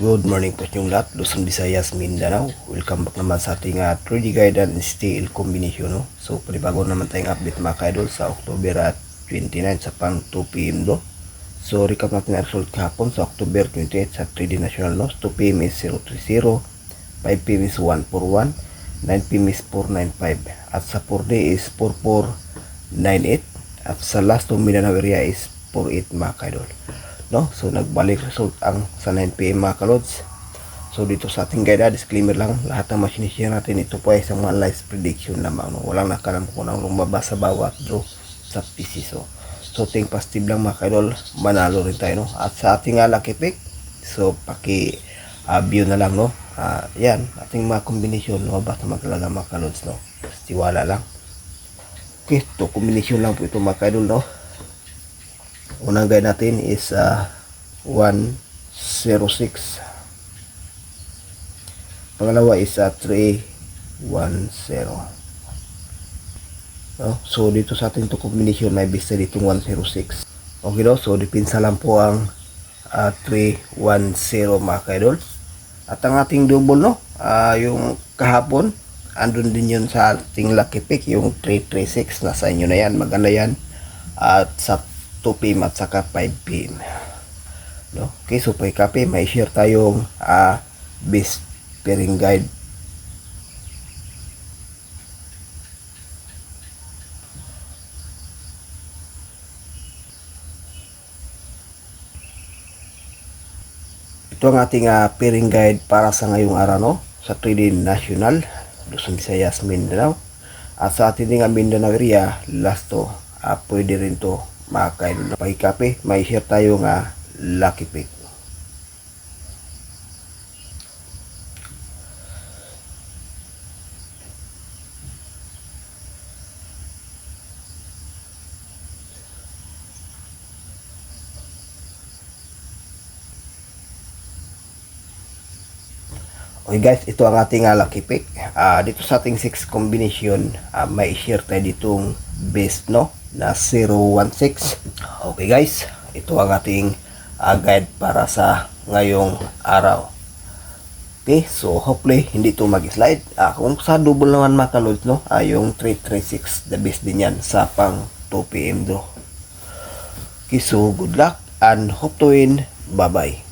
Good morning po inyong lahat, Luzon, Visayas, Mindanao. Welcome back naman sa ating uh, 3D guide and steel combination. No? So, panibago naman tayong update mga kaidol sa October at 29 sa pang 2 p.m. do. So, recap natin ang result kahapon sa October 28 sa 3D National. No? 2 p.m. is 030, 5 p.m. is 141, 9 p.m. is 495, at sa 4 day is 4498, at sa last 2 Mindanao area is 48 mga kaidol no? So nagbalik result ang sa 9pm mga kalods. So dito sa ating guide, ah, disclaimer lang, lahat ng machine share natin ito po ay isang live prediction lamang. No? Walang nakalam kung anong lumabas sa bawat draw sa PC. So, so think positive lang mga kaidol, manalo rin tayo. No? At sa ating uh, lucky pick, so paki uh, view na lang. No? Uh, yan, ating mga combination, lumabas na magkalaga mga kalods. No? Tiwala lang. Okay, to combination lang po ito mga kaidol. No? Unang guide natin is uh, 106 pangalawa is uh, 310 no? so dito sa ating to combination may bisa ditong 106 okay no? so dipinsa lang po ang uh, 310 mga kaidol. At ang ating double no? Uh, yung kahapon andun din yun sa ating lucky pick yung 336 nasa inyo na yan maganda yan. At sa 2 p.m. at saka 5 p.m. No? Okay, so pay copy, may share tayong uh, best pairing guide. Ito ang ating uh, pairing guide para sa ngayong araw no? sa 3D National, Luzon, Visayas, Mindanao. At sa ating nga Mindanao area, last to, uh, pwede rin to mga kaidol na pakikape, may share tayo nga lucky pick. Okay guys, ito ang ating uh, lucky pick. Uh, dito sa ating 6 combination, uh, may share tayo ditong best no na 016. Okay guys, ito ang ating uh, guide para sa ngayong araw. Okay, so hopefully hindi to mag-slide. Uh, kung sa double naman mga kalods, no, uh, yung 336, the best din yan sa pang 2 p.m. draw. Okay, so good luck and hope to win. Bye-bye.